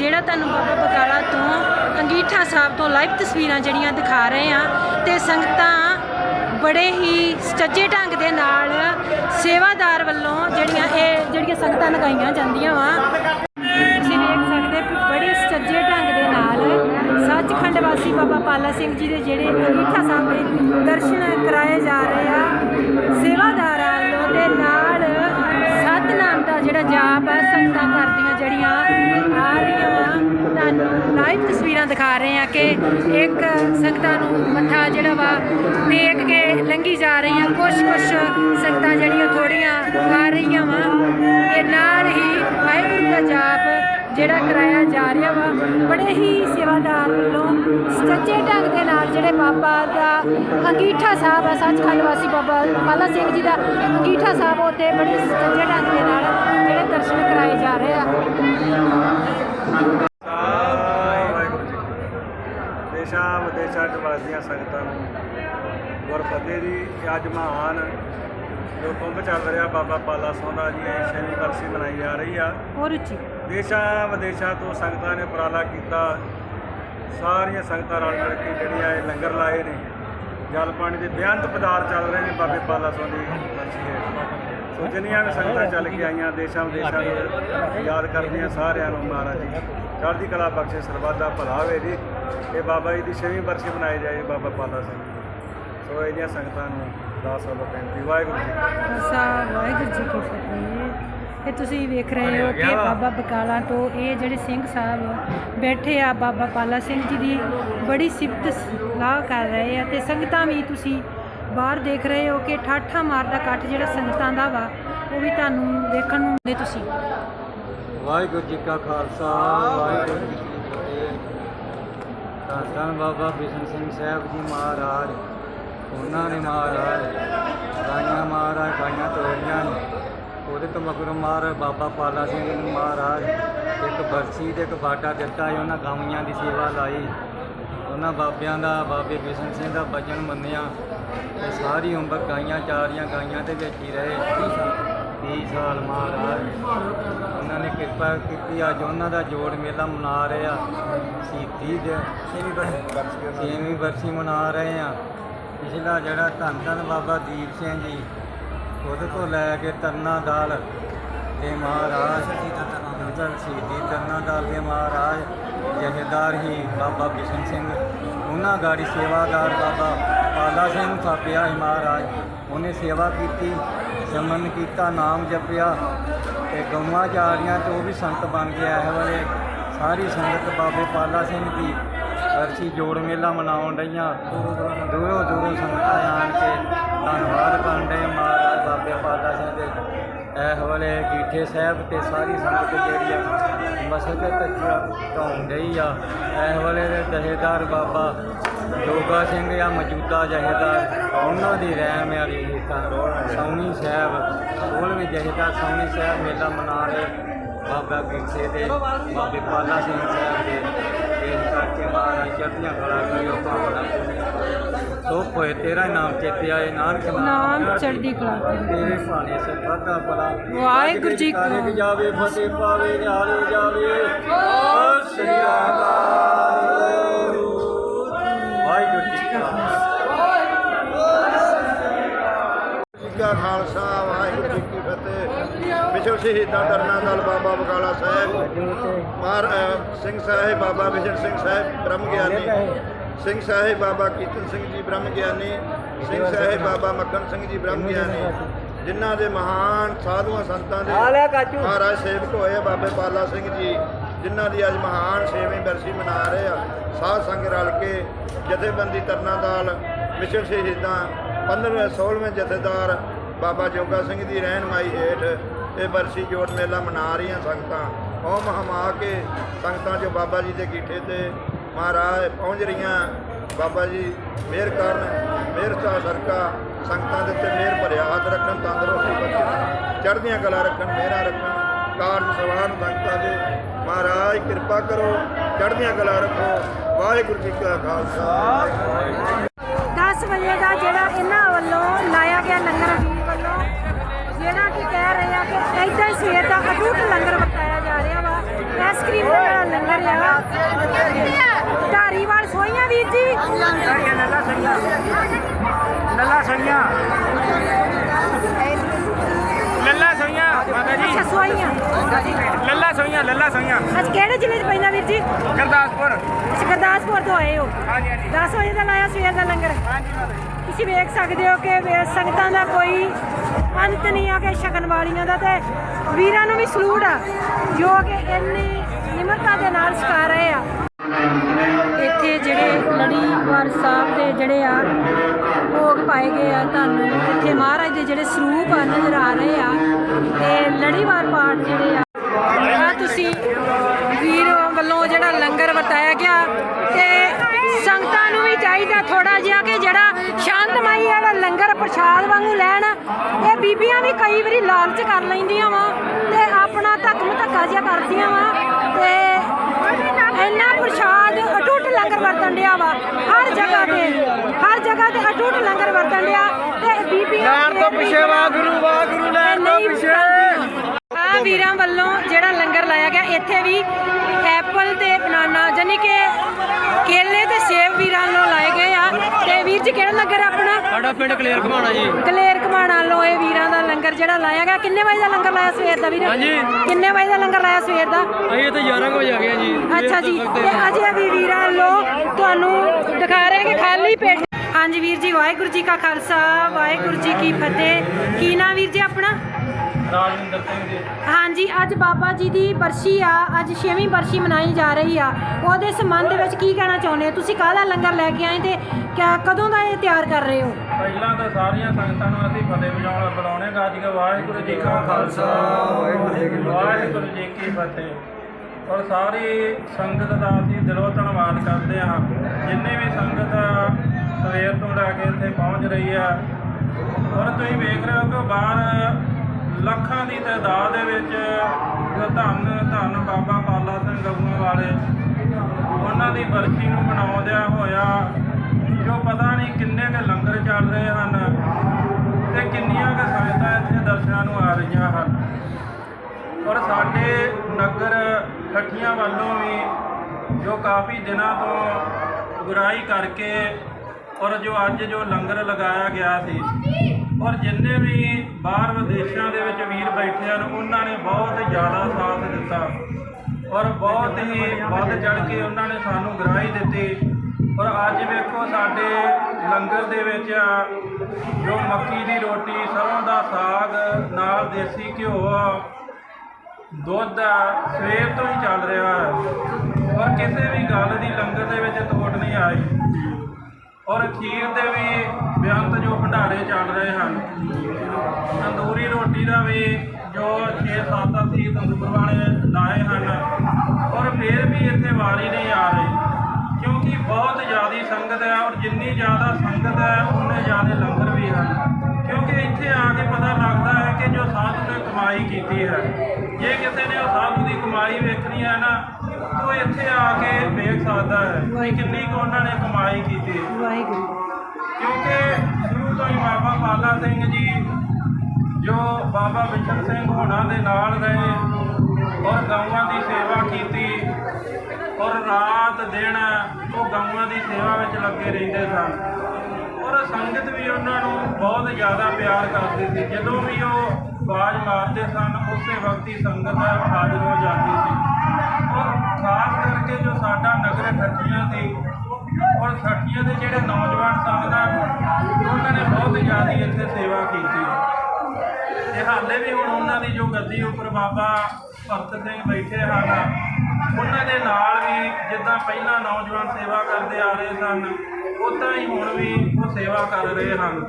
ਜਿਹੜਾ ਤੁਹਾਨੂੰ ਬਾਬਾ ਬਕਾਲਾ ਤੋਂ ਅੰਗੀਠਾ ਸਾਹਿਬ ਤੋਂ ਲਾਈਵ ਤਸਵੀਰਾਂ ਜਿਹੜੀਆਂ ਦਿਖਾ ਰਹੇ ਆ ਤੇ ਸੰਗਤਾਂ ਬੜੇ ਹੀ ਸੱਜੇ ਢੰਗ ਦੇ ਨਾਲ ਸੇਵਾਦਾਰ ਵੱਲੋਂ ਜਿਹੜੀਆਂ ਇਹ ਜਿਹੜੀਆਂ ਸੰਗਤਾਂ ਲਗਾਈਆਂ ਜਾਂਦੀਆਂ ਵਾ। ਤੁਸੀਂ ਵੇਖ ਸਕਦੇ ਕਿ ਬੜੇ ਸੱਜੇ ਢੰਗ ਦੇ ਨਾਲ ਸੱਚਖੰਡ ਵਾਸੀ ਬਾਬਾ ਪਾਲਾ ਸਿੰਘ ਜੀ ਦੇ ਜਿਹੜੇ ਅੰਗੀਠਾ ਸਾਹਿਬ ਦੇ ਦਰਸ਼ਨ ਕਰਾਏ ਜਾ ਰਹੇ ਆ। ਸੇਵਾਦਾਰਾਂ ਵੱਲੋਂ ਤੇ ਨਾਲ ਨਾਮ ਦਾ ਜਿਹੜਾ ਜਾਪ ਆ, ਸੰਗਤਾਂ ਕਰਦੀਆਂ ਜਿਹੜੀਆਂ ਆ ਰਹੀਆਂ ਵਾ, ਤੁਹਾਨੂੰ ਲਾਈਵ ਤਸਵੀਰਾਂ ਦਿਖਾ ਰਹੇ ਆ ਕਿ ਇੱਕ ਸੰਗਤਾਂ ਨੂੰ ਮੱਥਾ ਜਿਹੜਾ ਵਾ ਟੇਕ ਕੇ ਲੰਘੀ ਜਾ ਰਹੀਆਂ। ਕੁਛ ਕੁਛ ਸੰਗਤਾਂ ਜਿਹੜੀਆਂ ਥੋੜੀ ਜਿਹੜਾ ਕਰਾਇਆ ਜਾ ਰਿਹਾ ਵਾ ਬੜੇ ਹੀ ਸੇਵਾਦਾਰ ਵੱਲੋਂ ਸੱਚੇ ਢੰਗ ਦੇ ਨਾਲ ਜਿਹੜੇ ਬਾਬਾ ਦਾ ਅੰਗੀਠਾ ਸਾਹਿਬ ਹੈ ਸੱਚਖੰਡ ਵਾਸੀ ਬਾਬਾ ਪਾਲਾ ਸਿੰਘ ਜੀ ਦਾ ਅੰਗੀਠਾ ਸਾਹਿਬ ਉੱਤੇ ਬੜੇ ਸੱਚੇ ਢੰਗ ਦੇ ਨਾਲ ਜਿਹੜੇ ਦਰਸ਼ਨ ਕਰਾਏ ਜਾ ਰਹੇ ਆ। ਜੀ ਦੇਸ਼ਾਂ ਵਿਦੇਸ਼ਾਂ ਚ ਵਸਦੀਆਂ ਸੰਗਤਾਂ ਨੂੰ ਗੁਰਫਤਿਹ ਇਹ ਅੱਜ ਮਹਾਨ ਜੋ ਕੁੰਭ ਚੱਲ ਰਿਹਾ ਬਾਬਾ ਪਾਲਾ ਸੋਨਾ ਜੀ ਦੀ ਛੇਵੀਂ ਬਰਸੀ ਮਨਾਈ ਜਾ ਰਹੀ ਆ। ਹੋਰ ਉੱਚੀ। ਦੇਸ਼ਾਂ ਵਿਦੇਸ਼ਾਂ ਤੋਂ ਸੰਗਤਾਂ ਨੇ ਉਪਰਾਲਾ ਕੀਤਾ। ਸਾਰੀਆਂ ਸੰਗਤਾਂ ਰਲ ਮਿਲ ਕੇ ਜਿਹੜੀਆਂ ਇਹ ਲੰਗਰ ਲਾਏ ਨੇ, ਜਲ ਪਾਣੀ ਦੇ ਬੇਅੰਤ ਪਦਾਰਥ ਚੱਲ ਰਹੇ ਨੇ ਬਾਬੇ ਪਾਲਾ ਸੋਨਾ ਦੀ। ਬਰਸੀ ਹੈ ਸੋ ਜਿੰਨੀਆਂ ਵੀ ਸੰਗਤਾਂ ਚੱਲ ਕੇ ਆਈਆਂ ਦੇਸ਼ਾਂ ਵਿਦੇਸ਼ਾਂ ਨੂੰ ਯਾਦ ਕਰਦੀਆਂ ਸਾਰਿਆਂ ਨੂੰ ਮਹਾਰਾਜ ਜੀ। ਚੜ੍ਹਦੀ ਕਲਾ ਬਖਸ਼ੇ ਸਰਬੱਤ ਦਾ ਭਲਾ ਹੋਵੇ ਜੀ। ਇਹ ਬਾਬਾ ਜੀ ਦੀ ਛੇਵੀਂ ਬਰਸੀ ਮਨਾਈ ਜਾਏ ਬਾਬਾ ਪਾਲਾ ਸਿੰਘ ਸੋ ਇਹਦੀਆਂ ਸੰਗਤਾਂ ਨੂੰ ਦਾਸ ਵੱਲੋਂ ਬੇਨਤੀ। ਵਾਹਿਗੁਰੂ ਜੀ ਖਾਲਸਾ, ਵਾਹਿਗੁਰੂ ਜੀ ਕੀ ਫਤਿਹ। ਇਹ ਤੁਸੀਂ ਵੇਖ ਰਹੇ ਹੋ ਕਿ ਬਾਬਾ ਬਕਾਲਾ ਤੋਂ ਇਹ ਜਿਹੜੇ ਸਿੰਘ ਸਾਹਿਬ ਬੈਠੇ ਆ ਬਾਬਾ ਪਾਲਾ ਸਿੰਘ ਜੀ ਦੀ ਬੜੀ ਸਿਫਤ ਸਲਾਹ ਕਰ ਰਹੇ ਆ ਤੇ ਸੰਗਤਾਂ ਵੀ ਤੁਸੀਂ ਬਾਹਰ ਦੇਖ ਰਹੇ ਹੋ ਕਿ ਠਾਠਾ ਮਾਰਦਾ ਇਕੱਠ ਜਿਹੜਾ ਸੰਗਤਾਂ ਦਾ ਵਾ ਉਹ ਵੀ ਤੁਹਾਨੂੰ ਵੇਖਣ ਨੂੰ ਮਿਲੇ ਤੁਸੀਂ। ਵਾਹਿਗੁਰੂ ਜੀ ਕਾ ਖਾਲਸਾ ਵਾਹਿਗੁਰੂ ਜੀ ਕੀ ਫਤਿਹ। ਧੰਨ ਬਾਬਾ ਬਿਸ਼ਨ ਸਿੰਘ ਸਾਹਿਬ ਜੀ ਮਹਾਰਾਜ ਉਹਨਾਂ ਨੇ ਮਹਾਰਾਜ ਗਾਈਆਂ ਮਹਾਰਾਜ ਗਾਈਆਂ ਤੋਰੀਆਂ ਨੇ। ਉਹਦੇ ਤੋਂ ਮਗਰੋਂ ਮਹਾਰਾਜ ਬਾਬਾ ਪਾਲਾ ਸਿੰਘ ਨੂੰ ਮਹਾਰਾਜ ਇੱਕ ਬਰਸੀ ਤੇ ਇੱਕ ਬਾਟਾ ਦਿੱਤਾ ਸੀ ਉਹਨਾਂ ਗਾਵੀਆਂ ਦੀ ਸੇਵਾ ਲਾਈ। ਉਹਨਾਂ ਬਾਬਿਆਂ ਦਾ ਬਾਬੇ ਬਿਸ਼ਨ ਸਿੰਘ ਦਾ ਵਚਨ ਮੰਨਿਆ ਤੇ ਸਾਰੀ ਉਮਰ ਗਾਈਆਂ ਚਾਰੀਆਂ ਗਾਈਆਂ ਦੇ ਵਿੱਚ ਹੀ ਰਹੇ। 30 ਸਾਲ 30 ਸਾਲ ਮਹਾਰਾਜ ਉਹਨਾਂ ਨੇ ਕਿਰਪਾ ਕੀਤੀ ਅੱਜ ਉਹਨਾਂ ਦਾ ਜੋੜ ਮੇਲਾ ਮਨਾ ਰਹੇ ਆ। ਸ਼ਹੀਦੀ ਦੇ ਛੇਵੀਂ ਬਰਸੀ ਮਨਾ ਰਹੇ ਆ। ਪਿਛਲਾ ਜਿਹੜਾ ਧੰਨ ਧੰਨ ਬਾਬਾ ਦੀਪ ਸਿੰਘ ਜੀ ਉਹਦੇ ਤੋਂ ਲੈ ਕੇ ਤਰਨਾ ਦਾਲ ਦੇ ਮਹਾਰਾਜ ਉਜਲ ਸ਼ਹੀਦੀ ਤਰਨਾ ਦਾਲ। ਦੇ ਮਹਾਰਾਜ ਜਹੇਦਾਰ ਹੀ ਬਾਬਾ ਬਿਸ਼ਨ ਸਿੰਘ। ਉਹਨਾਂ ਗਾੜੀ ਸੇਵਾਦਾਰ ਬਾਬਾ ਪਾਲਾ ਸਿੰਘ ਥਾਪਿਆ ਸੀ ਮਹਾਰਾਜ। ਉਹਨੇ ਸੇਵਾ ਕੀਤੀ ਜਮਨ ਕੀਤਾ ਨਾਮ ਜਪਿਆ ਤੇ ਗਊਆਂ ਚਾਰੀਆਂ ਤੇ ਉਹ ਵੀ ਸੰਤ ਬਣ ਗਿਆ ਇਹ ਵੇਲੇ। ਸਾਰੀ ਸੰਗਤ ਬਾਬੇ ਪਾਲਾ ਸਿੰਘ ਦੀ ਅਰਸੀ ਜੋੜ ਮੇਲਾ ਮਨਾਉਣ ਰਹੀਆਂ ਦੂਰੋਂ ਦੂਰੋਂ ਸੰਗਤਾਂ ਆਣ ਕੇ ਧੰਨਵਾਦ ਕਰਨ ਡਏ ਮਹਾਰਾਜ। ਬਾਬੇ ਪਾਲਾ ਸਿੰਘ ਦੇ ਇਹ ਵੇਲੇ ਗੀਠੇ ਸਾਹਿਬ ਤੇ ਸਾਰੀ ਸੰਗਤ ਜਿਹੜੀ ਆ ਮਸਜਿਦ ਢਾਉਣ ਡਈ ਆ। ਇਹ ਵੇਲੇ ਦੇ ਜਹੇਦਾਰ ਬਾਬਾ ਜੋਗਾ ਸਿੰਘ ਆ, ਮੌਜੂਦਾ ਜਹੇਦਾਰ ਉਹਨਾਂ ਦੀ ਰਹਿਮ ਵਾਲੀ ਤਾਂ ਸੌਣੀ ਸਾਹਿਬ ਸੋਲਵੇਂ ਜਹੇਦਾਰ ਸੌਣੀ ਸਾਹਿਬ ਮੇਲਾ ਮਨਾ ਰਹੇ ਬਾਬਾ ਗਿੱਸੇ ਦੇ, ਬਾਬੇ ਪਾਲਾ ਸਿੰਘ ਸਾਹਿਬ ਦੇ, ਇਸ ਕਰਕੇ ਮਹਾਰਾਜ ਚੜ੍ਹਦੀਆਂ ਕਲਾ ਕਰਿਓ, ਭਾਵਨਾ ਸੋ ਹੋਏ ਤੇਰਾ ਨਾਮ ਚੇਤੇ ਆਏ ਨਾਨਕ ਨਾਮ ਚੜ੍ਹਦੀ ਕਲਾ। ਤੇਰੇ ਭਾਣੇ ਸੇ ਵਾਧਾ ਬੜਾ। ਵਾਹਿਗੁਰੂ ਜੀ ਕਾ ਜਾਵੇ ਫਤਿਹ ਪਾਵੇ ਨਿਹਾਲੇ ਜਾਵੇ। ਸਤਿ ਸ੍ਰੀ ਅਕਾਲ। ਵਾਹਿਗੁਰੂ ਜੀ ਕਾ ਜੀ ਕਾ ਖਾਲਸਾ ਵਾਹਿਗੁਰੂ ਜੀ ਕੀ ਫਤਿਹ। ਵਿਸ਼ਵ ਸ਼ਹੀਦਾਂ ਦਰਨਾ ਦਲ ਬਾਬਾ ਬਕਾਲਾ ਸਾਹਿਬ। ਮਾਰ ਸਿੰਘ ਸਾਹਿਬ ਬਾਬਾ ਵਿਸ਼ਨ ਸਿੰਘ ਸਾਹਿਬ ਬ੍ਰਹਮ ਗਿਆਨੀ। ਸਿੰਘ ਸਾਹਿਬ ਬਾਬਾ ਕੀਰਤਨ ਸਿੰਘ ਜੀ ਬ੍ਰਹਮ ਗਿਆਨੀ ਸਿੰਘ ਸਾਹਿਬ ਬਾਬਾ ਮੱਖਣ ਸਿੰਘ ਜੀ ਬ੍ਰਹਮ ਗਿਆਨੀ ਜਿਨ੍ਹਾਂ ਦੇ ਮਹਾਨ ਸਾਧੂਆਂ ਸੰਤਾਂ ਦੇ ਮਹਾਰਾਜ ਸੇਵਕ ਹੋਏ ਬਾਬੇ ਪਾਲਾ ਸਿੰਘ ਜੀ ਜਿਨ੍ਹਾਂ ਦੀ ਅੱਜ ਮਹਾਨ ਛੇਵੀਂ ਬਰਸੀ ਮਨਾ ਰਹੇ ਆ। ਸਾਧ ਸੰਗ ਰਲ ਕੇ ਜਥੇਬੰਦੀ ਤਰਨਾਦਾਲ ਵਿਸ਼ਵ ਸ਼ਹੀਦਾਂ 15ਵੇਂ 16ਵੇਂ ਜਥੇਦਾਰ ਬਾਬਾ ਜੋਗਾ ਸਿੰਘ ਦੀ ਰਹਿਨਮਾਈ ਹੇਠ ਇਹ ਬਰਸੀ ਜੋੜ ਮੇਲਾ ਮਨਾ ਰਹੀਆਂ ਸੰਗਤਾਂ। ਉਹ ਮਹਮਾ ਕੇ ਸੰਗਤਾਂ ਜੋ ਬਾਬਾ ਜੀ ਦੇ ਗੀਠੇ ਤੇ ਮਹਾਰਾਜ, ਪਹੁੰਚ ਰਹੀਆਂ। ਬਾਬਾ ਜੀ, ਮਿਹਰ ਕਰਨ, ਮਿਹਰ ਸਾ ਸਰਕਾ ਸੰਗਤਾਂ ਦੇ ਉੱਤੇ ਮਿਹਰ ਭਰਿਆ, ਹੱਥ ਰੱਖਣ, ਤੰਦਰੁਸਤੀ ਬਖਸ਼ਣ ਚੜ੍ਹਦੀਆਂ ਕਲਾ ਰੱਖਣ, ਮਿਹਰਾਂ ਰੱਖਣ, ਕਾਰਜ ਸਵਾਨ ਸੰਗਤਾਂ ਦੇ। ਮਹਾਰਾਜ, ਕਿਰਪਾ ਕਰੋ, ਚੜ੍ਹਦੀਆਂ ਕਲਾ ਰੱਖੋ। ਵਾਹਿਗੁਰੂ ਜੀ ਕਾ ਖਾਲਸਾ। 10 ਵਜੇ ਦਾ ਜਿਹੜਾ ਇਹਨਾਂ ਵੱਲੋਂ ਲਾਇਆ ਗਿਆ ਲੰਗਰ ਵੀਰ ਵੱਲੋਂ, ਜਿਹੜਾ ਕਿ ਕਹਿ ਰਹੇ ਆ ਕਿ ਏਦਾਂ ਹੀ ਸਵੇਰ ਦਾ ਅਟੁੱਟ ਲੰਗਰ ਵਰਤਾਇਆ ਜਾ ਰਿਹਾ ਵਾ। ਆਈਸਕ੍ਰੀਮ ਦਾ ਲੰਗਰ ਆ। ਧਾਰੀਵਾਲ ਸੋਈਆਂ ਵੀਰ ਜੀ। ਲੱਲਾ ਸਈਆਂ ਲੱਲਾ ਸਈਆਂ ਲੱਲਾ ਸਈਆਂ ਮਾਤਾ ਅੱਛਾ ਸੋਈਆਂ ਲੱਲਾ ਸਈਆਂ ਲੱਲਾ ਸਈਆਂ ਅੱਜ ਕਿਹੜੇ ਜ਼ਿਲ੍ਹੇ 'ਚ ਪੈਂਦਾ ਵੀਰ ਜੀ? ਗੁਰਦਾਸਪੁਰ। ਅੱਛਾ ਗੁਰਦਾਸਪੁਰ ਤੋਂ ਆਏ ਹੋ। ਹਾਂਜੀ ਹਾਂਜੀ। 10 ਵਜੇ ਦਾ ਲਾਇਆ ਸਵੇਰ ਦਾ ਲੰਗਰ। ਹਾਂਜੀ ਮਾਤਾ ਤੁਸੀਂ ਵੇਖ ਸਕਦੇ ਹੋ ਕਿ ਵੇ- ਸੰਗਤਾਂ ਦਾ ਕੋਈ ਅੰਤ ਨਹੀਂ ਆ ਕਿ ਛਕਣ ਵਾਲੀਆਂ ਦਾ ਤੇ ਵੀਰਾਂ ਨੂੰ ਵੀ ਸਲੂਟ ਆ ਜੋ ਕਿ ਇੰਨੀ ਨਿਮਰਤਾ ਦੇ ਨਾਲ ਸਿਖਾ ਰਹੇ ਆ। ਲੜੀਵਾਰ ਸਾਹਿਬ ਦੇ ਜਿਹੜੇ ਆ, ਭੋਗ ਪਾਏ ਗਏ ਆ ਤੁਹਾਨੂੰ। ਇੱਥੇ ਮਹਾਰਾਜ ਦੇ ਜਿਹੜੇ ਸਰੂਪ ਆ, ਨਜ਼ਰ ਆ ਰਹੇ ਆ। ਤੇ ਲੜੀਵਾਰ ਪਾਠ ਜਿਹੜੇ ਆ ਆ ਤੁਸੀਂ ਵੀਰ ਵੱਲੋਂ ਜਿਹੜਾ ਲੰਗਰ ਵਰਤਾਇਆ ਗਿਆ, ਤੇ ਸੰਗਤਾਂ ਨੂੰ ਵੀ ਚਾਹੀਦਾ ਥੋੜਾ ਜਿਹਾ ਕਿ ਜਿਹੜਾ ਸ਼ਾਂਤਮਈ ਵਾਲਾ ਲੰਗਰ ਪ੍ਰਸ਼ਾਦ ਵਾਂਗੂ ਲੈਣ। ਇਹ ਬੀਬੀਆਂ ਵੀ ਕਈ ਵਾਰੀ ਲਾਲਚ ਕਰ ਲੈਂਦੀਆਂ ਵਾ ਤੇ ਆਪਣਾ ਧੱਕਮ ਧੱਕਾ ਜਿਹਾ ਕਰਦੀਆਂ ਵਾ ਤੇ ਇੰਨਾ ਪ੍ਰਸ਼ਾਦ ਅਟੁੱਟ ਲੰਗਰ ਵਰਤਣ ਡਿਆ ਵਾ ਹਰ ਜਗ੍ਹਾ ਤੇ ਹਰ ਜਗ੍ਹਾ ਤੇ ਅਟੁੱਟ ਲੰਗਰ ਵਰਤਣ ਡਿਆ ਤੇ ਬੀਬੀਆਂ ਲੈਣ ਤੋਂ ਪਿੱਛੇ ਵਾਹਿਗੁਰੂ ਵਾਹਿਗੁਰੂ ਲੈਣ ਤੋਂ ਪਿੱਛੇ। ਆ ਵੀਰਾਂ ਵੱਲੋਂ ਜਿਹੜਾ ਲੰਗਰ ਲਾਇਆ ਗਿਆ ਇੱਥੇ ਵੀ ਐਪਲ ਤੇ ਬਨਾਨਾ ਜਾਨੀ ਕਿ ਕੇਲੇ ਤੇ ਸੇਬ ਵੀਰਾਂ ਵੱਲੋਂ ਲਾਏ ਗਏ ਜੀ ਕਿਹੜਾ ਲੰਗਰ ਆ ਆਪਣਾ? ਸਾਡਾ ਪਿੰਡ ਕਲੀਅਰ ਘਮਾਣਾ ਜੀ। ਕਲੇਰ ਕਮਾਣਾ ਵੱਲੋਂ ਇਹ ਵੀਰਾਂ ਦਾ ਲੰਗਰ ਜਿਹੜਾ ਲਾਇਆ ਗਿਆ। ਕਿੰਨੇ ਵਜੇ ਦਾ ਲੰਗਰ ਲਾਇਆ ਸਵੇਰ ਦਾ ਵੀਰ? ਹਾਂਜੀ। ਕਿੰਨੇ ਵਜੇ ਦਾ ਲੰਗਰ ਲਾਇਆ ਸਵੇਰ ਦਾ? ਅਸੀਂ ਤਾਂ 11 ਵਜੇ ਆ ਗਏ ਜੀ। ਅੱਛਾ ਜੀ। ਤੇ ਅਜੇ ਵੀ ਵੀਰਾਂ ਵੱਲੋਂ ਤੁਹਾਨੂੰ ਦਿਖਾ ਰਹੇ ਕਿ ਖਾਲੀ ਪੇਟ ਹਾਂਜੀ ਵੀਰ ਜੀ ਵਾਹਿਗੁਰੂ ਜੀ ਕਾ ਖਾਲਸਾ ਵਾਹਿਗੁਰੂ ਜੀ ਕੀ ਫਤਿਹ। ਕੀ ਨਾਮ ਵੀਰ ਜੀ ਆਪਣਾ? ਸਿੰਘ ਜੀ। ਹਾਂਜੀ ਅੱਜ ਬਾਬਾ ਜੀ ਦੀ ਬਰਸ਼ੀ ਆ ਅੱਜ ਛੇਵੀਂ ਬਰਸ਼ੀ ਮਨਾਈ ਜਾ ਰਹੀ ਆ। ਉਹਦੇ ਸੰਬੰਧ ਵਿੱਚ ਕੀ ਕਹਿਣਾ ਚਾਹੁੰਦੇ ਹੋ? ਤੁਸੀਂ ਕਾਹਦਾ ਲੰਗਰ ਲੈ ਕੇ ਆਏ ਤੇ ਕਿਆ ਕਦੋਂ ਦਾ ਇਹ ਤਿਆਰ ਕਰ ਰਹੇ ਹੋ? ਪਹਿਲਾਂ ਤਾਂ ਸਾਰੀਆਂ ਸੰਗਤਾਂ ਨੂੰ ਅਸੀਂ ਫਤਿਹ ਵਜਾਉਣ ਬੁਲਾਉਣੇ ਗੱਜ ਕੇ ਵਾਹਿਗੁਰੂ ਜੀ ਕਾ ਖਾਲਸਾ ਵਾਹਿਗੁਰੂ ਜੀ ਕੀ ਫਤਿਹ। ਔਰ ਸਾਰੀ ਸੰਗਤ ਦਾ ਅਸੀਂ ਦਿਲੋਂ ਧੰਨਵਾਦ ਕਰਦੇ ਹਾਂ। ਜਿੰਨੇ ਵੀ ਸੰਗਤ ਸਵੇਰ ਤੋਂ ਲੈ ਕੇ ਇੱਥੇ ਪਹੁੰਚ ਰਹੀ ਆ। ਔਰ ਤੁਸੀਂ ਵੇਖ ਰਹੇ ਹੋ ਕਿ ਬਾਹਰ ਲੱਖਾਂ ਦੀ ਤਾਦਾਦ ਦੇ ਵਿੱਚ ਜੋ ਧੰਨ ਧੰਨ ਬਾਬਾ ਪਾਲਾ ਸਿੰਘ ਗਊਆਂ ਵਾਲੇ। ਉਹਨਾਂ ਦੀ ਬਰਸੀ ਨੂੰ ਮਨਾਉਂਦਿਆਂ ਹੋਇਆ ਜੋ ਪਤਾ ਨਹੀਂ ਕਿੰਨੇ ਕੁ ਲੰਗਰ ਚੱਲ ਰਹੇ ਹਨ ਤੇ ਕਿੰਨੀਆਂ ਕੁ ਸੰਗਤਾਂ ਇੱਥੇ ਦਰਸ਼ਨਾਂ ਨੂੰ ਆ ਰਹੀਆਂ ਹਨ। ਔਰ ਸਾਡੇ ਨਗਰ ਠੱਠੀਆਂ ਵੱਲੋਂ ਵੀ ਜੋ ਕਾਫੀ ਦਿਨਾਂ ਤੋਂ ਗੁਰਾਈ ਕਰਕੇ ਔਰ ਜੋ ਅੱਜ ਜੋ ਲੰਗਰ ਲਗਾਇਆ ਗਿਆ ਸੀ ਔਰ ਜਿੰਨੇ ਵੀ ਬਾਹਰ ਵਿਦੇਸ਼ਾਂ ਦੇ ਵਿੱਚ ਵੀਰ ਬੈਠੇ ਹਨ ਉਹਨਾਂ ਨੇ ਬਹੁਤ ਜ਼ਿਆਦਾ ਸਾਥ ਦਿੱਤਾ। ਔਰ ਬਹੁਤ ਹੀ ਵੱਧ ਚੜ ਕੇ ਉਹਨਾਂ ਨੇ ਸਾਨੂੰ ਗਰਾਹੀ ਦਿੱਤੀ। ਔਰ ਅੱਜ ਵੇਖੋ ਸਾਡੇ ਲੰਗਰ ਦੇ ਵਿੱਚ ਜੋ ਮੱਕੀ ਦੀ ਰੋਟੀ ਸਰੋਂ ਦਾ ਸਾਗ ਨਾਲ ਦੇਸੀ ਘਿਓ ਆ, ਦੁੱਧ ਸਵੇਰ ਤੋਂ ਹੀ ਚੱਲ ਰਿਹਾ ਹੈ। ਔਰ ਕਿਸੇ ਵੀ ਗੱਲ ਦੀ ਲੰਗਰ ਦੇ ਵਿੱਚ ਤੋੜ ਨਹੀਂ ਆਈ। ਔਰ ਖੀਰ ਦੇ ਵੀ ਬੇਅੰਤ ਜੋ ਭੰਡਾਰੇ ਚੱਲ ਰਹੇ ਹਨ। ਤੰਦੂਰੀ ਰੋਟੀ ਦਾ ਵੀ ਜੋ 6-7 ਅਸੀਂ ਤੰਦੂਰ ਵਾਲੇ ਲਾਏ ਹਨ, ਔਰ ਫਿਰ ਵੀ ਇੱਥੇ ਵਾਰੀ ਨਹੀਂ ਆ ਰਹੀ, ਕਿਉਂਕਿ ਬਹੁਤ ਜ਼ਿਆਦੀ ਸੰਗਤ ਹੈ ਔਰ ਜਿੰਨੀ ਜ਼ਿਆਦਾ ਸੰਗਤ ਹੈ, ਉਨੇ ਜ਼ਿਆਦਾ ਲੰਗਰ ਵੀ ਹਨ। ਕਿਉਂਕਿ ਇੱਥੇ ਆ ਕੇ ਪਤਾ ਲੱਗਦਾ ਹੈ ਕਿ ਜੋ ਸਾਧੂ ਨੇ ਕਮਾਈ ਕੀਤੀ ਹੈ। ਜੇ ਕਿਸੇ ਨੇ ਉਹ ਸਾਧੂ ਦੀ ਕਮਾਈ ਵੇਖਣੀ ਹੈ ਨਾ ਉਹ ਇੱਥੇ ਆ ਕੇ ਵੇਖ ਸਕਦਾ ਹੈ ਕਿ ਕਿੰਨੀ ਕੁ ਉਹਨਾਂ ਨੇ ਕਮਾਈ ਕੀਤੀ। ਵਾਹਿਗੁਰੂ। ਕਿਉਂਕਿ ਸ਼ੁਰੂ ਤੋਂ ਹੀ ਬਾਬਾ ਪਾਲਾ ਸਿੰਘ ਜੀ ਜੋ ਬਾਬਾ ਵਿਸ਼ਨ ਸਿੰਘ ਹੋਣਾ ਦੇ ਨਾਲ ਰਹੇ ਔਰ ਗਊਆਂ ਦੀ ਸੇਵਾ ਕੀਤੀ ਔਰ ਰਾਤ ਦਿਨ ਉਹ ਗਊਆਂ ਦੀ ਸੇਵਾ ਵਿੱਚ ਲੱਗੇ ਰਹਿੰਦੇ ਸਨ। ਔਰ ਸੰਗਤ ਵੀ ਉਹਨਾਂ ਨੂੰ ਬਹੁਤ ਜ਼ਿਆਦਾ ਪਿਆਰ ਕਰਦੀ ਸੀ। ਜਦੋਂ ਵੀ ਉਹ ਆਵਾਜ਼ ਮਾਰਦੇ ਸਨ ਉਸੇ ਵਕਤ ਹੀ ਸੰਗਤ ਹਾਜ਼ਰ ਹੋ ਜਾਂਦੀ ਸੀ। ਖਾਸ ਕਰਕੇ ਜੋ ਸਾਡਾ ਨਗਰ ਠੱਠੀਆਂ ਸੀ ਔਰ ਠੱਠੀਆਂ ਦੇ ਜਿਹੜੇ ਨੌਜਵਾਨ ਸਨ ਨਾ, ਉਹਨਾਂ ਨੇ ਬਹੁਤ ਜ਼ਿਆਦਾ ਇੱਥੇ ਸੇਵਾ ਕੀਤੀ ਤੇ ਹਾਲੇ ਵੀ ਹੁਣ ਉਹਨਾਂ ਦੀ ਜੋ ਗੱਦੀ ਉੱਪਰ ਬਾਬਾ ਭਗਤ ਸਿੰਘ ਬੈਠੇ ਹਨ, ਉਹਨਾਂ ਦੇ ਨਾਲ ਵੀ ਜਿੱਦਾਂ ਪਹਿਲਾਂ ਨੌਜਵਾਨ ਸੇਵਾ ਕਰਦੇ ਆ ਰਹੇ ਸਨ, ਉਦਾਂ ਹੀ ਹੁਣ ਵੀ ਉਹ ਸੇਵਾ ਕਰ ਰਹੇ ਹਨ।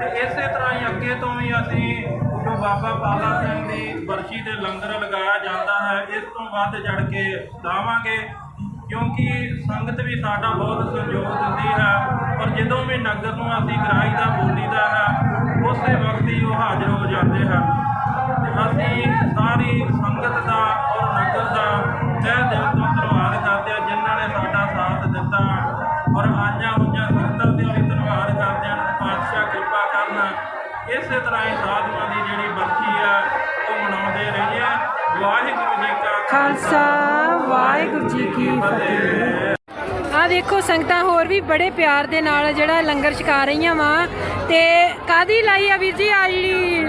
ਤੇ ਇਸੇ ਤਰ੍ਹਾਂ ਹੀ ਅੱਗੇ ਤੋਂ ਵੀ ਅਸੀਂ ਜੋ ਬਾਬਾ ਪਾਲਾ ਸਿੰਘ ਦੀ ਬਰਸ਼ੀ ਦੇ ਲੰਗਰ ਲਗਾਇਆ ਜਾਂਦਾ ਹੈ, ਇਸ ਤੋਂ ਵੱਧ ਚੜ ਕੇ ਲਾਵਾਂਗੇ, ਕਿਉਂਕਿ ਸੰਗਤ ਵੀ ਸਾਡਾ ਬਹੁਤ ਸਹਿਯੋਗ ਦਿੰਦੀ ਹੈ ਔਰ ਜਦੋਂ ਵੀ ਨਗਰ ਨੂੰ ਅਸੀਂ ਗਰਾਈ ਦਾ ਬੋਲੀ ਦਾ ਹੈ ਖਾਲਸਾ ਵਾਹਿਗੁਰੂ ਜੀ ਕੀ ਫਤਿਹ। ਆ ਦੇਖੋ ਸੰਗਤਾਂ ਹੋਰ ਵੀ ਬੜੇ ਪਿਆਰ ਦੇ ਨਾਲ ਜਿਹੜਾ ਲੰਗਰ ਛਕਾ ਰਹੀਆਂ ਵਾ। ਤੇ ਕਾਦੀ ਲਾਈ ਆ ਵੀਰ ਜੀ ਆ ਜਿਹੜੀ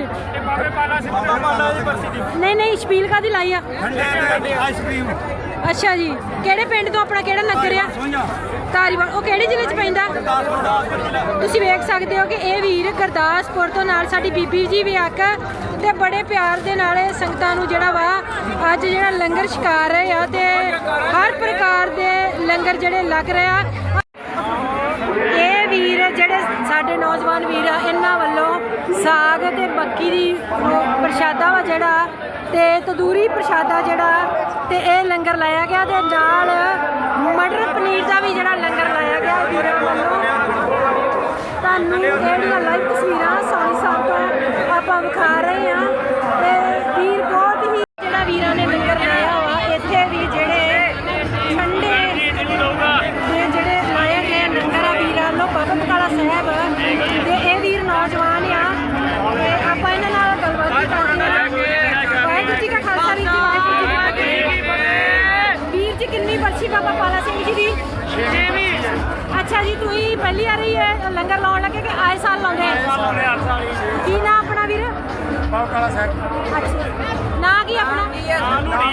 ਨਹੀਂ ਨਹੀਂ ਸ਼ਪੀਲ ਕਾਦੀ ਲਾਈ ਆ? ਆਈਸਕ੍ਰੀਮ ਅੱਛਾ ਜੀ। ਕਿਹੜੇ ਪਿੰਡ ਤੋਂ ਆਪਣਾ ਕਿਹੜਾ ਨਗਰ ਆ? ਧਾਰੀਵਾਲ। ਉਹ ਕਿਹੜੇ ਜ਼ਿਲ੍ਹੇ 'ਚ ਪੈਂਦਾ? ਤੁਸੀਂ ਵੇਖ ਸਕਦੇ ਹੋ ਕਿ ਇਹ ਵੀਰ ਗੁਰਦਾਸਪੁਰ ਤੋਂ ਨਾਲ ਸਾਡੀ ਬੀਬੀ ਜੀ ਵੀ ਆਕ ਤੇ ਬੜੇ ਪਿਆਰ ਦੇ ਨਾਲ ਇਹ ਸੰਗਤਾਂ ਨੂੰ ਜਿਹੜਾ ਵਾ, ਅੱਜ ਜਿਹੜਾ ਲੰਗਰ ਛਕਾ ਰਹੇ ਆ ਤੇ ਹਰ ਪ੍ਰਕਾਰ ਦੇ ਲੰਗਰ ਜਿਹੜੇ ਲੱਗ ਰਹੇ ਆ। ਇਹ ਵੀਰ, ਜਿਹੜੇ ਸਾਡੇ ਨੌਜਵਾਨ ਵੀਰ ਆ, ਇਹਨਾਂ ਵੱਲੋਂ ਸਾਗ ਤੇ ਮੱਕੀ ਦੀ ਪ੍ਰਸ਼ਾਦਾ ਵਾ ਜਿਹੜਾ ਤੇ ਤਦੂਰੀ ਪ੍ਰਸ਼ਾਦਾ ਜਿਹੜਾ ਤੇ ਇਹ ਲੰਗਰ ਲਾਇਆ ਗਿਆ ਤੇ ਨਾਲ ਮਟਰ ਪਨੀਰ ਦਾ ਵੀ ਜਿਹੜਾ ਲੰਗਰ ਲਾਇਆ ਗਿਆ ਵੀਰਾਂ ਵੱਲੋਂ। ਤੁਹਾਨੂੰ ਜਿਹੜੀਆਂ ਲਾਈਵ ਤਸਵੀਰਾਂ ਸੋਨੀ ਸਾਹਿਬ ਤੋਂ ਆਪਾਂ ਵਿਖਾ ਰਹੇ ਹਾਂ। ਅੱਛਾ ਜੀ ਤੁਸੀਂ ਪਹਿਲੀ ਆ ਰਹੀ ਹੈ ਲੰਗਰ ਲਾਉਣ ਲੱਗੇ ਕਿ ਆਏ ਸਾਲ ਲਾਉਂਦੇ ਆ? ਕੀ ਨਾਂ ਆਪਣਾ ਵੀਰ? ਬਾਬਾ ਕਾਲਾ ਸਾਹਿਬ। ਅੱਛਾ। ਨਾਂ ਕੀ ਆਪਣਾ?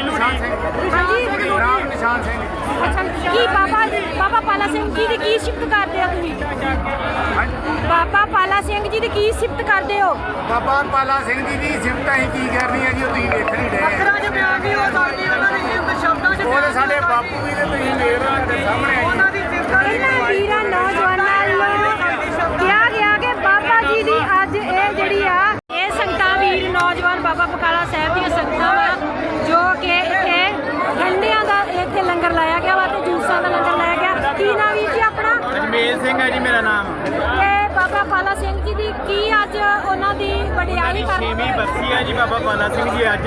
ਨਿਸ਼ਾਨ ਸਿੰਘ ਹਾਂਜੀ। ਰਾਮ ਨਿਸ਼ਾਨ ਸਿੰਘ। ਅੱਛਾ ਕੀ ਬਾਬਾ ਬਾਬਾ ਪਾਲਾ ਸਿੰਘ ਜੀ ਦੀ ਕੀ ਸਿਫਤ ਕਰਦੇ ਹੋ ਤੁਸੀਂ? ਬਾਬਾ ਪਾਲਾ ਸਿੰਘ ਜੀ ਦੀ ਕੀ ਸਿਫਤ ਕਰਦੇ ਹੋ? ਬਾਬਾ ਪਾਲਾ ਸਿੰਘ ਜੀ ਦੀ ਸਿਫਤ ਅਸੀਂ ਕੀ ਕਰਨੀ ਹੈ ਜੀ ਉਹ ਤੁਸੀਂ ਵੇਖ ਨਹੀਂ ਰਹੇ। ਚ ਬਿਆਨ ਵੀ ਹੋ ਸਕਦੀ ਉਹਨਾਂ ਦੀ ਸਿਫਤ ਸ਼ਬਦਾਂ ਚ ਉਹ ਤਾਂ ਸਾਡੇ ਬਾਪੂ ਵੀ ਨੇ ਤੁਸੀਂ ਵੇਖ ਰਹੇ ਤੁਹਾਡੇ ਸਾਹਮਣੇ ਆ ਜੀ। ਇਹਨਾਂ ਵੀਰਾਂ ਨੌਜਵਾਨਾਂ ਨੂੰ ਕਿਹਾ ਗਿਆ ਕਿ ਬਾਬਾ ਜੀ ਦੀ ਅੱਜ ਇਹ ਜਿਹੜੀ ਆ, ਇਹ ਸੰਗਤਾਂ ਵੀਰ, ਨੌਜਵਾਨ ਬਾਬਾ ਬਕਾਲਾ ਸਾਹਿਬ ਦੀਆਂ ਸੰਗਤਾਂ ਵਾ, ਜੋ ਕਿ ਇੱਥੇ ਠੰਡਿਆਂ ਦਾ ਇੱਥੇ ਲੰਗਰ ਲਾਇਆ ਗਿਆ ਵਾ ਤੇ ਜੂਸਾਂ ਦਾ ਲੰਗਰ ਲਾਇਆ ਗਿਆ। ਕੀ ਨਾਮ ਵੀਰ ਜੀ ਆਪਣਾ? ਅਜਮੇਰ ਸਿੰਘ ਹੈ ਜੀ ਮੇਰਾ ਨਾਮ। ਬਾਬਾ ਪਾਲਾ ਸਿੰਘ ਜੀ ਦੀ ਕੀ ਅੱਜ ਉਹਨਾਂ ਦੀ ਵਡਿਆਈ ਕਰ ਛੇਵੀਂ ਬਰਸੀ ਹੈ ਜੀ ਬਾਬਾ ਪਾਲਾ ਸਿੰਘ ਜੀ ਅੱਜ।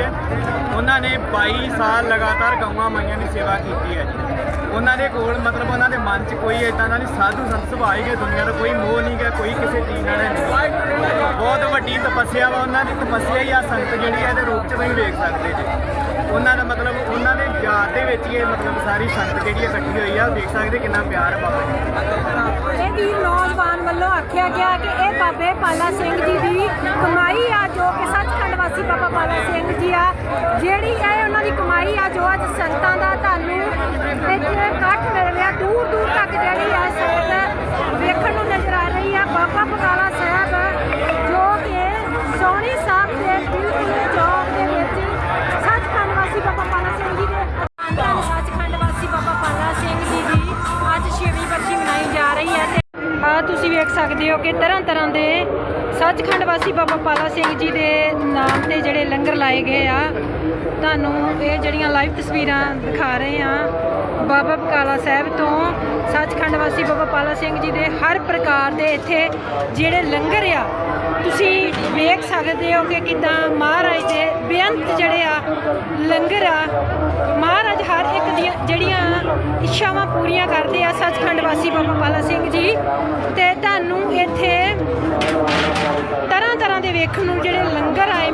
ਉਹਨਾਂ ਨੇ 22 ਸਾਲ ਲਗਾਤਾਰ ਗਊਆਂ ਮਾਈਆਂ ਦੀ ਸੇਵਾ ਕੀਤੀ ਹੈ ਜੀ। ਉਹਨਾਂ ਦੇ ਕੋਲ ਮਤਲਬ ਉਹਨਾਂ ਦੇ ਮਨ 'ਚ ਕੋਈ ਇਦਾਂ ਦਾ ਨਹੀਂ ਸਾਧੂ ਸੰਤ ਸੁਭਾਅ ਹੀ ਕਿ ਦੁਨੀਆ ਦਾ ਕੋਈ ਮੋਹ ਨਹੀਂ ਗਾ ਕੋਈ ਕਿਸੇ ਚੀਜ਼ ਨਾਲ ਨਹੀਂ। ਬਹੁਤ ਵੱਡੀ ਤਪੱਸਿਆ ਵਾ ਉਹਨਾਂ ਦੀ ਤਪੱਸਿਆ ਹੀ ਆ ਸੰਤ ਜਿਹੜੀ ਹੈ ਇਹਦੇ ਰੂਪ 'ਚ ਤੁਸੀਂ ਵੇਖ ਸਕਦੇ ਜੀ। ਉਹਨਾਂ ਦਾ ਮਤਲਬ ਉਹਨਾਂ ਦੇ ਯਾਦ ਦੇ ਵਿੱਚ ਹੀ ਇਹ ਮਤਲਬ ਸਾਰੀ ਸੰਤ ਜਿਹੜੀ ਇਕੱਠੀ ਹੋਈ ਆ ਦੇਖ ਸਕਦੇ ਕਿੰਨਾ ਪਿਆਰ ਹੈ ਬਾਬਾ ਜੀ। ਇਹ ਵੀਰ ਨੌਜਵਾਨ ਵੱਲੋਂ ਆਖਿਆ ਗਿਆ ਕਿ ਇਹ ਬਾਬੇ ਪਾਲਾ ਸਿੰਘ ਜੀ ਦੀ ਕਮਾਈ ਆ, ਜੋ ਕਿ ਸੱਚਖੰਡ ਵਾਸੀ ਬਾਬਾ ਪਾਲਾ ਸਿੰਘ ਜੀ ਆ। ਜਿਹੜੀ ਇਹ ਉਹਨਾਂ ਦੀ ਕਮਾਈ ਆ, ਜੋ ਅੱਜ ਸੰਗਤਾਂ ਦਾ ਤੁਹਾਨੂੰ ਇੱਥੇ ਇਕੱਠ ਮਿਲ ਰਿਹਾ ਦੂਰ ਦੂਰ ਤੱਕ ਜਿਹੜੀ ਆ ਸੰਗਤ ਵੇਖਣ ਨੂੰ ਨਜ਼ਰ ਆ ਰਹੀ ਆ। ਬਾਬਾ ਬਕਾਲਾ ਸਕਦੇ ਹੋ ਕਿ ਤਰ੍ਹਾਂ ਤਰ੍ਹਾਂ ਦੇ ਸੱਚਖੰਡ ਵਾਸੀ ਬਾਬਾ ਪਾਲਾ ਸਿੰਘ ਜੀ ਦੇ ਨਾਮ ਤੇ ਜਿਹੜੇ ਲੰਗਰ ਲਾਏ ਗਏ ਆ। ਤੁਹਾਨੂੰ ਇਹ ਜਿਹੜੀਆਂ ਲਾਈਵ ਤਸਵੀਰਾਂ ਦਿਖਾ ਰਹੇ ਆ ਬਾਬਾ ਬਕਾਲਾ ਸਾਹਿਬ ਤੋਂ ਸੱਚਖੰਡ ਵਾਸੀ ਬਾਬਾ ਪਾਲਾ ਸਿੰਘ ਜੀ ਦੇ ਹਰ ਪ੍ਰਕਾਰ ਦੇ ਇੱਥੇ ਜਿਹੜੇ ਲੰਗਰ ਆ, ਤੁਸੀਂ ਵੇਖ ਸਕਦੇ ਹੋ ਕਿ ਕਿਦਾਂ ਮਹਾਰਾਜ ਦੇ ਬੇਅੰਤ ਜਿਹੜੇ ਆ ਲੰਗਰ ਆ ਮਹਾਰਾਜ ਹਰ ਇੱਕ ਦੀਆਂ ਜਿਹੜੀਆਂ ਇੱਛਾਵਾਂ ਪੂਰੀਆਂ ਕਰਦੇ ਆ ਸੱਚਖੰਡ ਵਾਸੀ ਬਾਬਾ ਪਾਲਾ ਸਿੰਘ ਜੀ। ਤੇ ਤੁਹਾਨੂੰ ਇੱਥੇ ਤਰ੍ਹਾਂ ਤਰ੍ਹਾਂ ਦੇ ਵੇਖਣ ਨੂੰ ਜਿਹੜੇ ਲੰਗਰ ਆਏ